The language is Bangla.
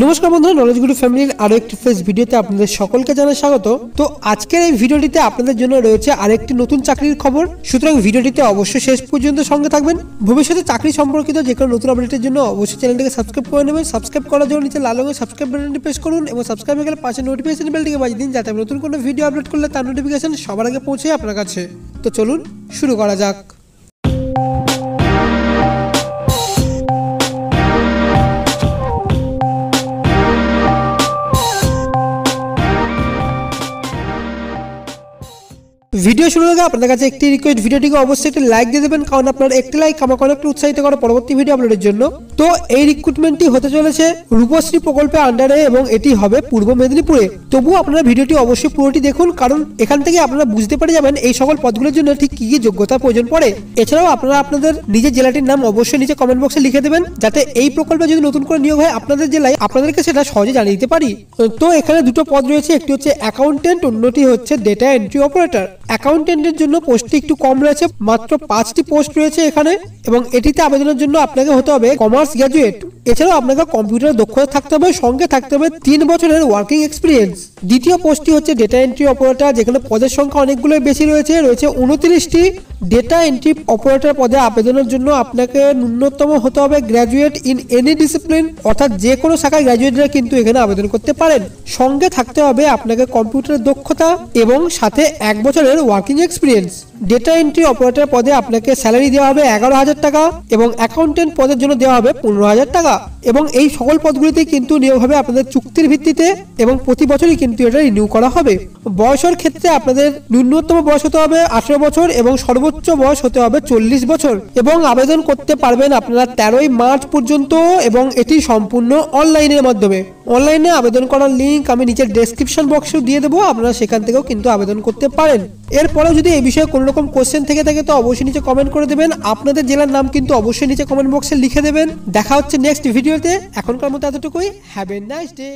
নমস্কার বন্ধুরা নলেজ গুরু ফ্যামিলির আরও একটি ফেস ভিডিওতে আপনাদের সকলকে জানাই স্বাগত। তো আজকের এই ভিডিওটিতে আপনাদের জন্য রয়েছে আরেকটি নতুন চাকরির খবর। সুতরাং ভিডিওটিতে অবশ্যই শেষ পর্যন্ত সঙ্গে থাকবেন। ভবিষ্যতে চাকরি সম্পর্কিত যে কোনো নতুন আপডেটের জন্য অবশ্যই চ্যানেলটিকে সাবস্ক্রাইব করে নেবেন। সাবস্ক্রাইব করার জন্য নিচে লাল রঙের সাবস্ক্রাইব বাটনটি প্রেস করুন এবং সাবস্ক্রাইব হয়ে গেলে পাশে নোটিফিকেশন বেলটিকে বাজিয়ে দিন যাতে নতুন কোনো ভিডিও আপলোড করলে তার নোটিফিকেশন সবার আগে পৌঁছে আপনার কাছে। তো চলুন শুরু করা যাক। ভিডিও শুরুর আগে আপনাদের কাছে একটি রিকোয়েস্ট ভিডিওটিকে অবশ্যই একটি লাইক দিয়ে দেবেন, কারণ আপনার একটি লাইক আমাকে অনেকটা উৎসাহিত করে পরবর্তী ভিডিও আপলোডের জন্য। তো এই রিক্রুটমেন্টটি হতে চলেছে রূপশ্রী প্রকল্পের আন্ডারে এবং এটি হবে পূর্ব মেদিনীপুরে। তবুও আপনারা ভিডিওটি অবশ্যই পুরোটি দেখুন, কারণ এখান থেকে আপনারা বুঝতে পারে যাবেন এই সকল পদগুলোর জন্য ঠিক কি কি যোগ্যতার প্রয়োজন পড়ে। এছাড়াও আপনারা আপনাদের নিজের জেলাটির নাম অবশ্যই নিচে কমেন্ট বক্সে লিখে দেবেন, যাতে এই প্রকল্পে যদি নতুন করে নিয়োগ হয় আপনাদের জেলায় আপনাদেরকে সেটা সহজে জানিয়ে দিতে পারি। তো এখানে দুটো পদ রয়েছে, একটি হচ্ছে অ্যাকাউন্টেন্ট অন্যটি হচ্ছে ডেটা এন্ট্রি অপারেটর অ্যাকাউন্টেন্টের জন্য পোস্টটি একটু কম রয়েছে, মাত্র পাঁচটি পোস্ট রয়েছে এখানে এবং এটিতে আবেদনের জন্য আপনাকে হতে হবে কমার্স গ্র্যাজুয়েট এছাড়াও আপনাকে কম্পিউটার দক্ষতা থাকতে হবে, সঙ্গে থাকতে হবে তিন বছরের ওয়ার্কিং এক্সপিরিয়েন্স দ্বিতীয় পোস্টটি হচ্ছে ডেটা এন্ট্রি অপারেটর যেখানে পদের সংখ্যা অনেকগুলোই বেশি রয়েছে। রয়েছে উনত্রিশটি ডেটা এন্ট্রি অপারেটর পদে আবেদনের জন্য আপনাকে ন্যূনতম হতে হবে গ্র্যাজুয়েট ইন এনি ডিসিপ্লিন অর্থাৎ যে কোনো শাখায় গ্র্যাজুয়েটরা কিন্তু এখানে আবেদন করতে পারেন। সঙ্গে থাকতে হবে আপনাকে কম্পিউটারের দক্ষতা এবং সাথে এক বছরের working experience data entry operator পদে আপনাকে স্যালারি দেওয়া হবে এগারো হাজার টাকা এবং অ্যাকাউন্টেন্ট পদের জন্য দেওয়া হবে পনেরো হাজার টাকা। এবং এই সকল পদগুলিতে কিন্তু নিয়োগ হবে আপনাদের চুক্তির ভিত্তিতে এবং প্রতি বছরই কিন্তু এটা রিনিউ করা হবে। বয়সের ক্ষেত্রে আপনাদের ন্যূনতম বয়স হতে হবে আঠেরো বছর এবং সর্বোচ্চ বয়স হতে হবে চল্লিশ বছর। এবং আবেদন করতে পারবেন আপনারা তেরোই মার্চ পর্যন্ত এবং এটি সম্পূর্ণ অনলাইনের মাধ্যমে। অনলাইনে আবেদন করার লিঙ্ক আমি নিচের ডেসক্রিপশন বক্সে দিয়ে দেবো, আপনারা সেখান থেকেও কিন্তু আবেদন করতে পারেন। এরপরেও যদি এই বিষয়ে কোনো রকম কোশ্চেন থেকে থাকে তো অবশ্যই নিচে কমেন্ট করে দেবেন। আপনাদের জেলার নাম কিন্তু অবশ্যই নিচে কমেন্ট বক্সে লিখে দেবেন। দেখা হচ্ছে নেক্সট ভিডিওতে এখনকার মতো এতটুকুই। Have a nice day